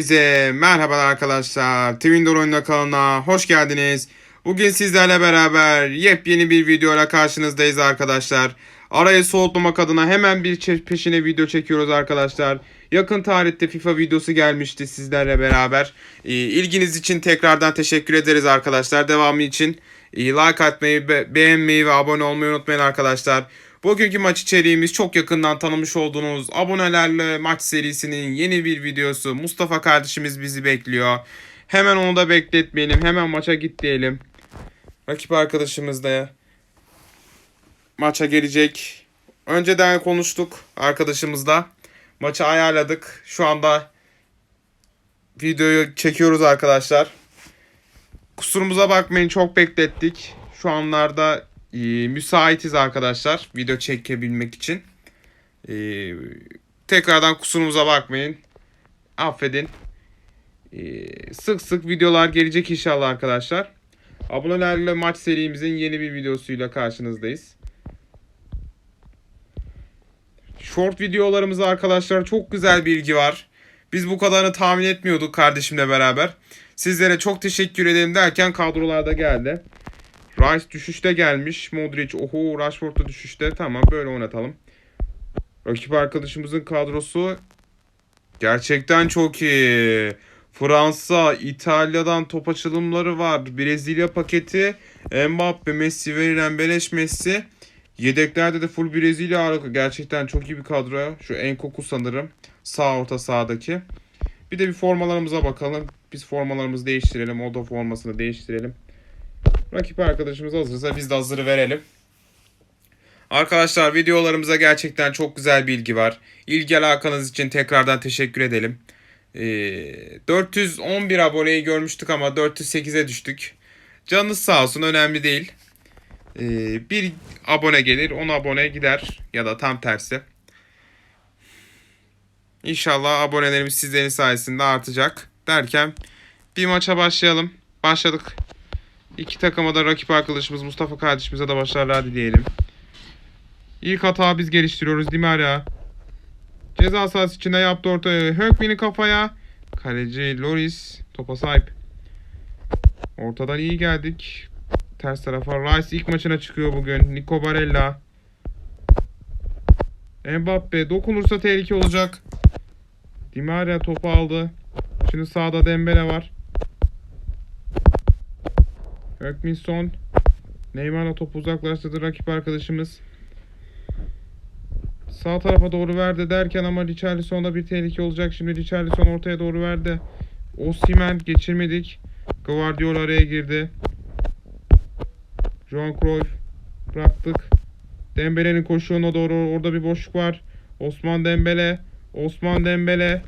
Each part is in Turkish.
Size merhaba arkadaşlar. Twindor oyununa kanalına hoş geldiniz. Bugün sizlerle beraber yepyeni bir videoyla karşınızdayız arkadaşlar. Arayı soğutmamak adına hemen bir peşine video çekiyoruz arkadaşlar. Yakın tarihte FIFA videosu gelmişti sizlerle beraber. Ee, İlginiz için tekrardan teşekkür ederiz arkadaşlar. Devamı için like atmayı, be- beğenmeyi ve abone olmayı unutmayın arkadaşlar. Bugünkü maç içeriğimiz çok yakından tanımış olduğunuz abonelerle maç serisinin yeni bir videosu. Mustafa kardeşimiz bizi bekliyor. Hemen onu da bekletmeyelim. Hemen maça git diyelim. Rakip arkadaşımız da maça gelecek. Önceden konuştuk arkadaşımızla. Maçı ayarladık. Şu anda videoyu çekiyoruz arkadaşlar. Kusurumuza bakmayın çok beklettik. Şu anlarda e, müsaitiz arkadaşlar video çekebilmek için. E, tekrardan kusurumuza bakmayın. Affedin. E, sık sık videolar gelecek inşallah arkadaşlar. Abonelerle maç serimizin yeni bir videosuyla karşınızdayız. Short videolarımızda arkadaşlar çok güzel bilgi var. Biz bu kadarını tahmin etmiyorduk kardeşimle beraber. Sizlere çok teşekkür ederim derken kadrolarda geldi. Rice düşüşte gelmiş. Modric, oho Rashford da düşüşte. Tamam böyle oynatalım. Rakip arkadaşımızın kadrosu gerçekten çok iyi. Fransa, İtalya'dan top açılımları var. Brezilya paketi. Mbappe, Messi verilen beleş Messi. Yedeklerde de full Brezilya ağırlıklı. Gerçekten çok iyi bir kadro. Şu Enkoku sanırım. Sağ orta sağdaki. Bir de bir formalarımıza bakalım. Biz formalarımızı değiştirelim. Oda formasını değiştirelim. Rakip arkadaşımız hazırsa biz de hazırı verelim. Arkadaşlar videolarımıza gerçekten çok güzel bilgi var. İlgi alakanız için tekrardan teşekkür edelim. Ee, 411 aboneyi görmüştük ama 408'e düştük. Canınız sağ olsun önemli değil. Ee, bir abone gelir 10 abone gider ya da tam tersi. İnşallah abonelerimiz sizlerin sayesinde artacak. Derken bir maça başlayalım. Başladık. İki takıma da rakip arkadaşımız Mustafa kardeşimize de başarılar dileyelim. İlk hata biz geliştiriyoruz değil mi Ara? Ceza sahası içinde yaptı ortaya. Hökmin'i kafaya. Kaleci Loris topa sahip. Ortadan iyi geldik. Ters tarafa Rice ilk maçına çıkıyor bugün. Nico Barella. Mbappe dokunursa tehlike olacak. Di Maria topu aldı. Şimdi sağda Dembele var. Hökmin son. Neymar'la topu uzaklaştırdı rakip arkadaşımız. Sağ tarafa doğru verdi derken ama Richarlison'da bir tehlike olacak. Şimdi Richarlison ortaya doğru verdi. Osimhen geçirmedik. Guardiola araya girdi. Johan Cruyff bıraktık. Dembele'nin koşuğuna doğru orada bir boşluk var. Osman Dembele. Osman Dembele.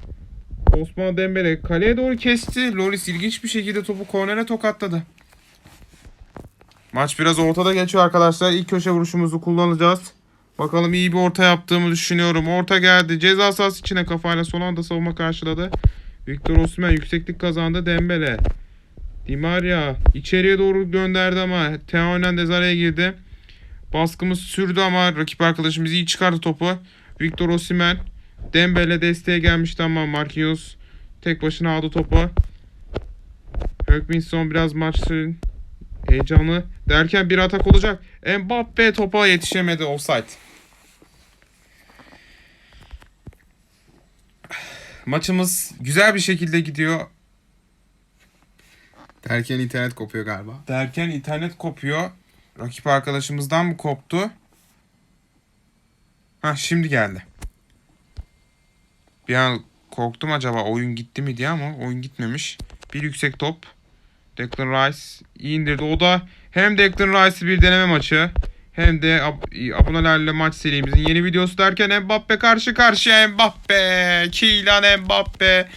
Osman Dembele kaleye doğru kesti. Loris ilginç bir şekilde topu kornere tokatladı. Maç biraz ortada geçiyor arkadaşlar. İlk köşe vuruşumuzu kullanacağız. Bakalım iyi bir orta yaptığımı düşünüyorum. Orta geldi. Ceza sahası içine kafayla son anda savunma karşıladı. Victor Osimhen yükseklik kazandı. Dembele. Di Maria içeriye doğru gönderdi ama Theo Hernandez araya girdi. Baskımız sürdü ama rakip arkadaşımız iyi çıkardı topu. Victor Osimhen. Dembele desteğe gelmişti ama Marquinhos tek başına aldı topu. Hökminson biraz maçın heyecanlı derken bir atak olacak. Mbappe topa yetişemedi offside. Maçımız güzel bir şekilde gidiyor. Derken internet kopuyor galiba. Derken internet kopuyor. Rakip arkadaşımızdan mı koptu? Ha şimdi geldi. Bir an korktum acaba oyun gitti mi diye ama oyun gitmemiş. Bir yüksek top. Declan Rice iyi indirdi. O da hem Declan Rice'ı bir deneme maçı hem de ab- abonelerle maç serimizin yeni videosu derken Mbappe karşı karşıya Mbappe. Kylian Mbappe.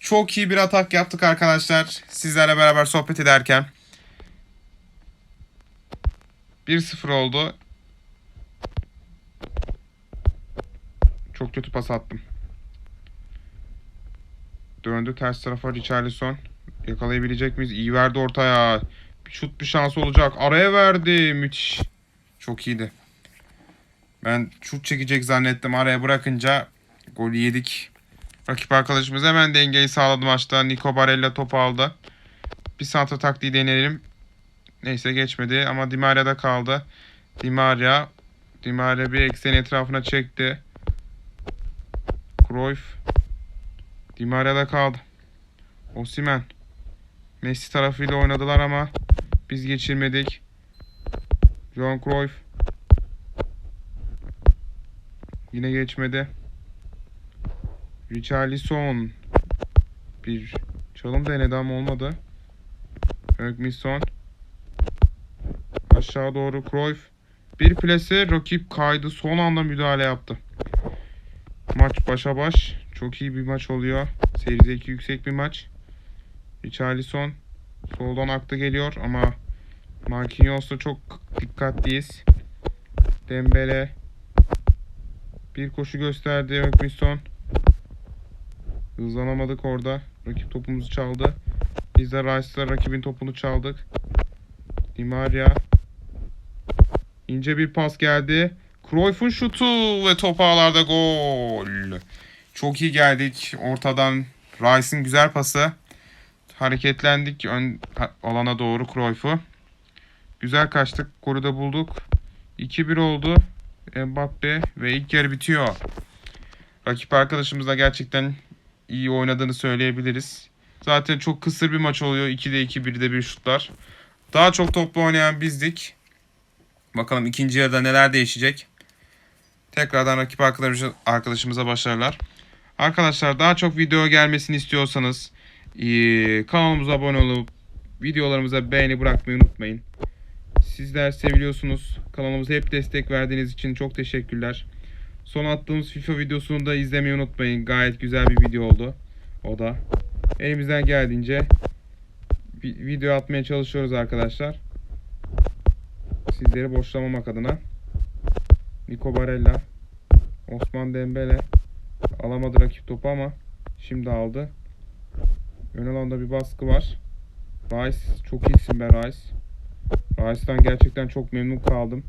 Çok iyi bir atak yaptık arkadaşlar. Sizlerle beraber sohbet ederken. 1-0 oldu. Çok kötü pas attım. Döndü ters tarafa Richarlison. Yakalayabilecek miyiz? İyi verdi ortaya. Şut bir şansı olacak. Araya verdi. Müthiş. Çok iyiydi. Ben şut çekecek zannettim. Araya bırakınca golü yedik. Rakip arkadaşımız hemen dengeyi sağladı maçta. Nico Barella topu aldı. Bir santra taktiği deneyelim. Neyse geçmedi ama Di Maria'da kaldı. Di Maria. Di Maria bir eksen etrafına çekti. Cruyff. Di Maria'da kaldı. Osimhen. Messi tarafıyla oynadılar ama biz geçirmedik. Johan Cruyff. Yine geçmedi. Richarlison. Bir çalım denedi ama olmadı. Högmisson. Aşağı doğru Cruyff. Bir plase rakip kaydı. Son anda müdahale yaptı. Maç başa baş. Çok iyi bir maç oluyor. Seyir zevki yüksek bir maç. Richarlison soldan aktı geliyor ama Marquinhos'la çok dikkatliyiz. Dembele bir koşu gösterdi Högmisson. Hızlanamadık orada. Rakip topumuzu çaldı. Biz de Rice'la rakibin topunu çaldık. Di Maria. İnce bir pas geldi. Cruyff'un şutu ve top ağlarda gol. Çok iyi geldik. Ortadan Rice'ın güzel pası. Hareketlendik ön alana doğru Cruyff'u. Güzel kaçtık. Golü de bulduk. 2-1 oldu. Mbappe ve ilk yarı bitiyor. Rakip arkadaşımız da gerçekten iyi oynadığını söyleyebiliriz. Zaten çok kısır bir maç oluyor. 2'de 2, 1'de 1 şutlar. Daha çok toplu oynayan bizdik. Bakalım ikinci yarıda neler değişecek. Tekrardan rakip arkadaşımıza başarılar. Arkadaşlar daha çok video gelmesini istiyorsanız eee, kanalımıza abone olup videolarımıza beğeni bırakmayı unutmayın. Sizler seviliyorsunuz. Kanalımıza hep destek verdiğiniz için çok teşekkürler. Son attığımız FIFA videosunu da izlemeyi unutmayın. Gayet güzel bir video oldu. O da. Elimizden geldiğince vi- video atmaya çalışıyoruz arkadaşlar. Sizleri boşlamamak adına. Nico Barella. Osman Dembele. Alamadı rakip topu ama şimdi aldı. Ön alanda bir baskı var. Rice çok iyisin be Rice. Rice'dan gerçekten çok memnun kaldım.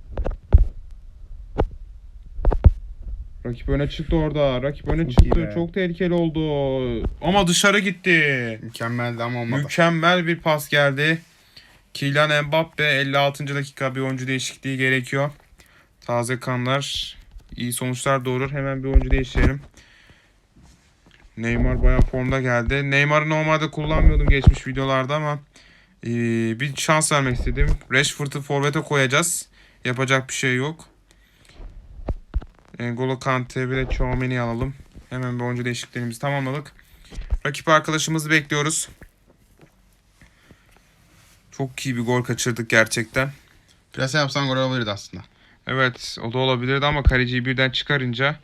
Rakip öne çıktı orada. Rakip öne Çok çıktı. be. Çok tehlikeli oldu. Ama dışarı gitti. Mükemmeldi ama olmadı. Mükemmel bir pas geldi. Kylian Mbappe 56. dakika bir oyuncu değişikliği gerekiyor. Taze kanlar iyi sonuçlar doğurur. Hemen bir oyuncu değiştirelim. Neymar bayağı formda geldi. Neymar'ı normalde kullanmıyordum geçmiş videolarda ama eee, bir şans vermek istedim. Rashford'u forvete koyacağız. Yapacak bir şey yok. N'Golo Kante bir de Chouameni alalım. Hemen bir oyuncu değişikliklerimizi tamamladık. Rakip arkadaşımızı bekliyoruz. Çok iyi bir gol kaçırdık gerçekten. Plase yapsan gol olabilirdi aslında. Evet o da olabilirdi ama kaleciyi birden çıkarınca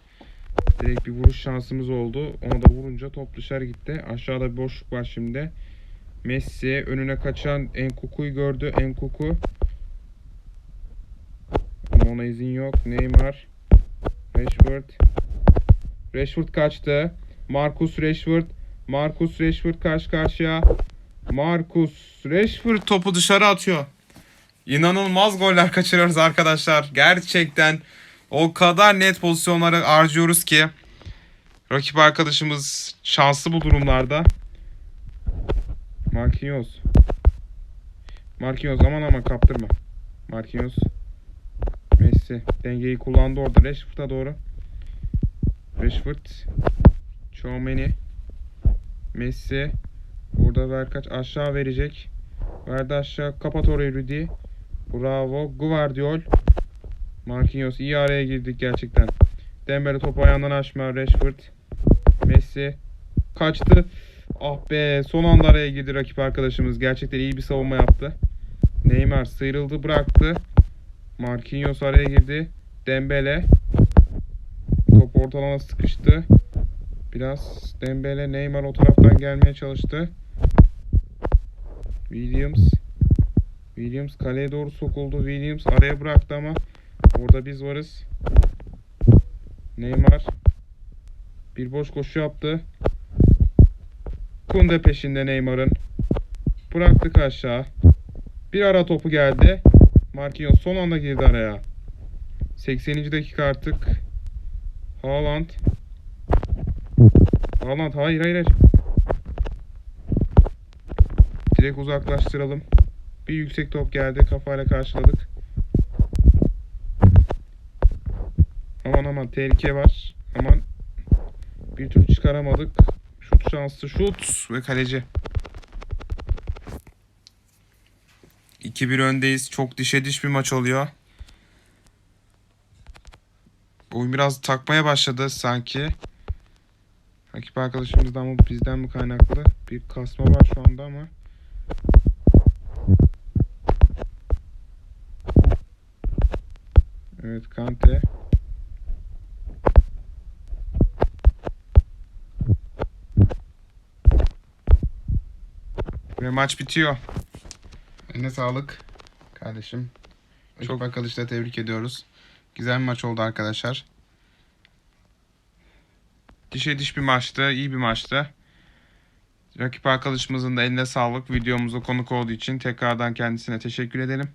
direkt bir vuruş şansımız oldu. Ona da vurunca top dışarı gitti. Aşağıda bir boşluk var şimdi. Messi önüne kaçan Enkuku'yu gördü. Enkuku. Ama ona izin yok. Neymar. Rashford. Rashford kaçtı. Marcus Rashford. Marcus Rashford karşı karşıya. Marcus Rashford topu dışarı atıyor. İnanılmaz goller kaçırıyoruz arkadaşlar. Gerçekten o kadar net pozisyonları harcıyoruz ki rakip arkadaşımız şanslı bu durumlarda. Marquinhos. Marquinhos aman aman kaptırma. Marquinhos. Messi dengeyi kullandı orada Rashford'a doğru. Rashford. Chouameni. Messi. Burada Verkaç aşağı verecek. Verdi aşağı. Kapat orayı Rudy. Bravo. Guardiol. Marquinhos iyi araya girdik gerçekten. Dembele topu ayağından açma. Rashford. Messi. Kaçtı. Ah be son anda araya girdi rakip arkadaşımız. Gerçekten iyi bir savunma yaptı. Neymar sıyrıldı bıraktı. Marquinhos araya girdi. Dembele. Top ortalama sıkıştı. Biraz Dembele Neymar o taraftan gelmeye çalıştı. Williams. Williams kaleye doğru sokuldu. Williams araya bıraktı ama orada biz varız. Neymar bir boş koşu yaptı. Kunde peşinde Neymar'ın. Bıraktık aşağı. Bir ara topu geldi. Marquinhos son anda girdi araya. 80. dakika artık. Haaland. Haaland hayır hayır hayır. Direkt uzaklaştıralım. Bir yüksek top geldi. Kafayla karşıladık. Aman tehlike var. Aman. Bir türlü çıkaramadık. Şut şanslı şut ve kaleci. 2-1 öndeyiz. Çok dişe diş bir maç oluyor. Oyun biraz takmaya başladı sanki. Rakip arkadaşımızdan mı bizden mi kaynaklı? Bir kasma var şu anda ama. Evet Kante. Ve maç bitiyor. Eline sağlık kardeşim. Çok- arkadaşlar tebrik ediyoruz. Güzel bir maç oldu arkadaşlar. Dişe diş bir maçtı, iyi bir maçtı. Rakip arkadaşımızın da eline sağlık. Videomuza konuk olduğu için tekrardan kendisine teşekkür edelim.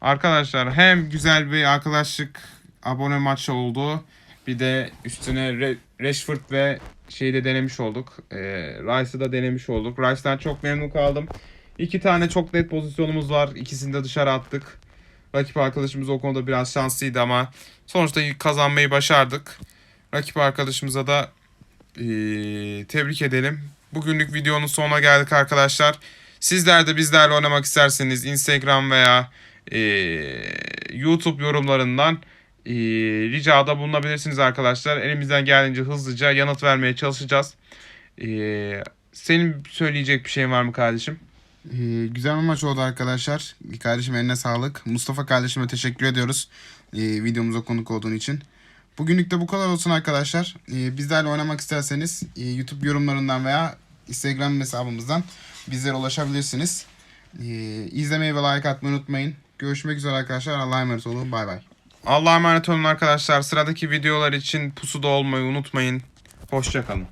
Arkadaşlar hem güzel bir arkadaşlık abone maçı oldu. Bir de üstüne Rashford ve şeyi de denemiş olduk. Ee, Rice'ı da denemiş olduk. Rice'dan çok memnun kaldım. İki tane çok net pozisyonumuz var. İkisini de dışarı attık. Rakip arkadaşımız o konuda biraz şanslıydı ama sonuçta kazanmayı başardık. Rakip arkadaşımıza da eee, tebrik edelim. Bugünlük videonun sonuna geldik arkadaşlar. Sizler de bizlerle oynamak isterseniz Instagram veya eee, YouTube yorumlarından eee, ricada bulunabilirsiniz arkadaşlar. Elimizden geldiğince hızlıca yanıt vermeye çalışacağız. Eee, senin söyleyecek bir şeyin var mı kardeşim? Ee, güzel bir maç oldu arkadaşlar. Kardeşim eline sağlık. Mustafa kardeşime teşekkür ediyoruz. Ee, videomuza konuk olduğun için. Bugünlük de bu kadar olsun arkadaşlar. Ee, bizlerle oynamak isterseniz e, YouTube yorumlarından veya Instagram hesabımızdan bizlere ulaşabilirsiniz. Ee, izlemeyi ve like atmayı unutmayın. Görüşmek üzere arkadaşlar. Allah'a emanet olun. Bay bay. Allah'a emanet olun arkadaşlar. Sıradaki videolar için pusuda olmayı unutmayın. Hoşçakalın.